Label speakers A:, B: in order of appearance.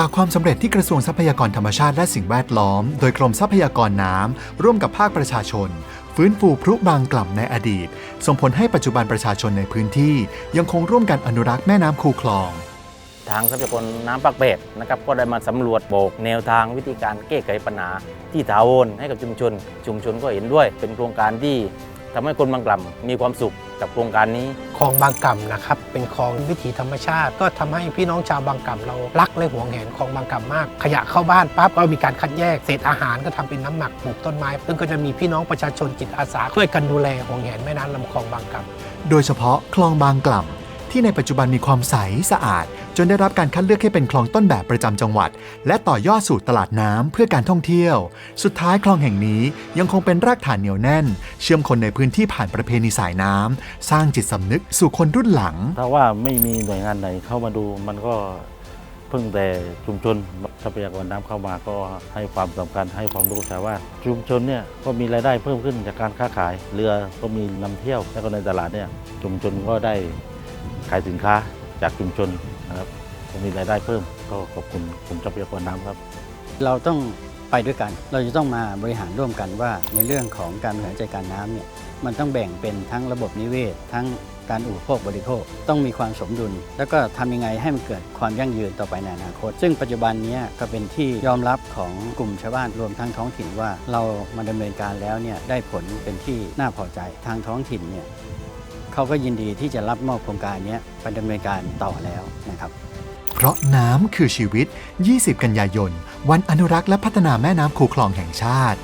A: จากความสำเร็จที่กระทรวงทรัพยากรธรรมชาติและสิ่งแวดล้อม โดยกรมทรัพยากรน้ำร่วมกับภาคประชาชน ฟื้นฟูพรุบางกล่ำในอดีต ส่งผลให้ปัจจุบันประชาชนในพื้นที่ ยังคงร่วมกันอนุรักษ์แม่น้ำคูคลอง
B: ทางทรัพยากรน้ำปักเบดนะครับก็ได้มาสำรวจโบกแนวทางวิธีการแก้ไขปัญหาที่ถาวรให้กับชุมชน ชุมชนก็เห็นด้วย เป็นโครงการที่ ทำให้คนบางกล่ำมีความสุขกับโครงการนี้
C: คลองบางกล่ำนะครับเป็นคลองวิถีธรรมชาติ ก็ทำให้พี่น้องชาวบางกล่ำเรารักและหวงแหนคลองบางกล่ำมาก ขยะเข้าบ้านปั๊บก็มีการคัดแยกเศษอาหารก็ทำเป็นน้ำหมักปลูกต้นไม้ ซึ่งก็จะมีพี่น้องประชาชนจิตอาสาช่วยกันดูแลหวงแหนแม่น้ำลำคลองบางกล่ำ
A: โดยเฉพาะคลองบางกล่ำที่ในปัจจุบันมีความใสสะอาด จนได้รับการคัดเลือกให้เป็นคลองต้นแบบประจำจังหวัด และต่อยอดสู่ตลาดน้ำเพื่อการท่องเที่ยว สุดท้ายคลองแห่งนี้ยังคงเป็นรากฐานเหนียวแน่น เชื่อมคนในพื้นที่ผ่านประเพณีสายน้ำสร้างจิตสำนึกสู่คนรุ่นหลัง
D: ถ้าว่าไม่มีหน่วยงานไหนเข้ามาดูมันก็เพิ่งแต่ชุมชนทรัพยากรน้ำเข้ามาก็ให้ความสำคัญให้ความรู้แต่ว่าชุมชนเนี่ยก็มีรายได้เพิ่มขึ้นจากการค้าขาย เรือก็มีนำเที่ยว แล้วก็ในตลาดเนี่ยชุมชนก็ได้ขายสินค้า จากชุมชนนะครับมีรายได้เพิ่มก็ขอบคุณกรมทรัพยากรน้ำครับ
E: เราต้องไปด้วยกัน เราจะต้องมาบริหารร่วมกันว่า ในเรื่องของการบริหารจัดการน้ำเนี่ยมันต้องแบ่งเป็นทั้งระบบนิเวศ ทั้งการอุปโภคบริโภค ต้องมีความสมดุล แล้วก็ทำยังไงให้มันเกิดความยั่งยืนต่อไปในอนาคต ซึ่งปัจจุบันนี้ก็เป็นที่ยอมรับของกลุ่มชาวบ้านรวมทั้งท้องถิ่นว่า เรามาดำเนินการแล้วเนี่ยได้ผลเป็นที่น่าพอใจทางท้องถิ่นเนี่ย เขาก็ยินดีที่จะรับมอบโครงการนี้ไปดำเนินการต่อแล้วนะครับ
A: เพราะน้ำคือชีวิต 20 กันยายน วันอนุรักษ์และพัฒนาแม่น้ำคูคลองแห่งชาติ